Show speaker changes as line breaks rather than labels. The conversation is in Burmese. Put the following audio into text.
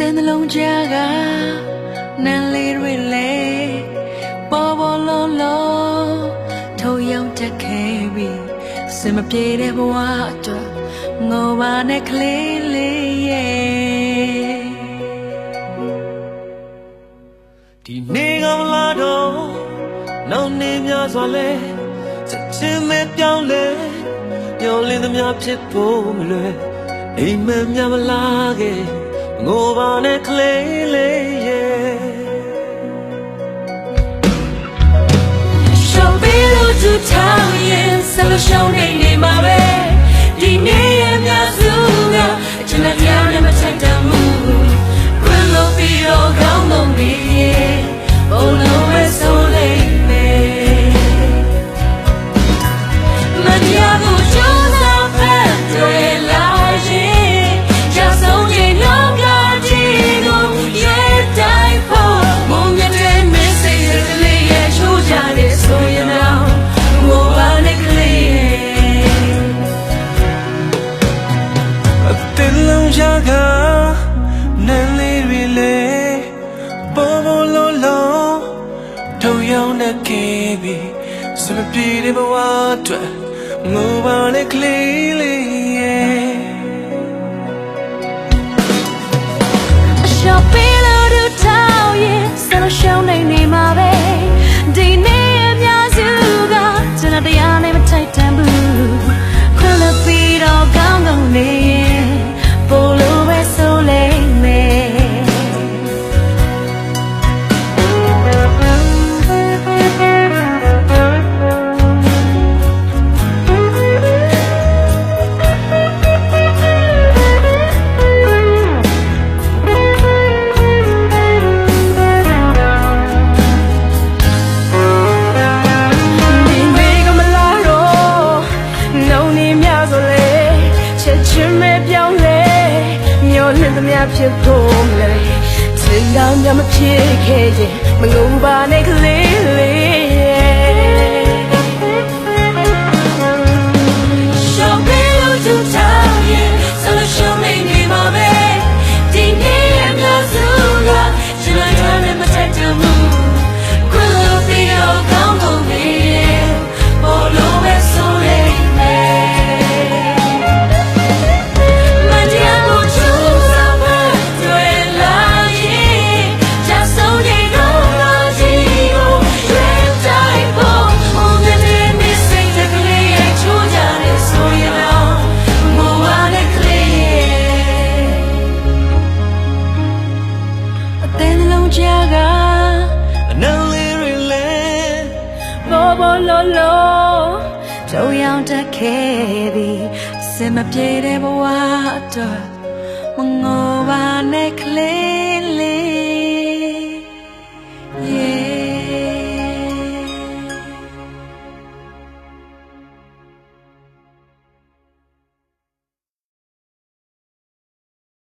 တဲ့နှလုံးကြားကနန်းလေးတွေလေပေါ်ပေါ်လုံးလုံးထိုးရောက်တက်ခဲ့ပြီစင်မပြေတဲ့ဘဝအတွက်ငိုပါနဲ့ကလေးလေးရဲ့
ဒီနေ့ကမလာတော့နောက်နေများစွာလဲချက်ချင်းပဲပြောင်းလဲမျောလင်းသမျှဖြစ်ဖို့မလွယ်အိမ်မက်များမလာခဲ့ ငိုပါနဲ့ကလေးလေးရဲ့
ရှောင်းပေးလို့သူထောင်ရင်ဆလရှောင်းနေနေမှာပဲ စမပြေတဲ့ဘ
ဝအတွက်ငိုပါနဲ့ကလေးလေးရဲ့
ရှော့ပေးလို့သူတောင်းရင်ဆယ်လို့ရှော ချက်
ချင်းပဲပြောင်းလဲမျောလင့်သမျှဖြစ်ဖို့မလဲစင်ကောင်းများမဖြစ်ခဲ့ရင်မ
ဘောဘောလောလောကြောင်ရောင်တက်ခဲ့သည်စင်မပြေတဲ့ဘဝအတွက်မငိုပါနဲ့ကလေး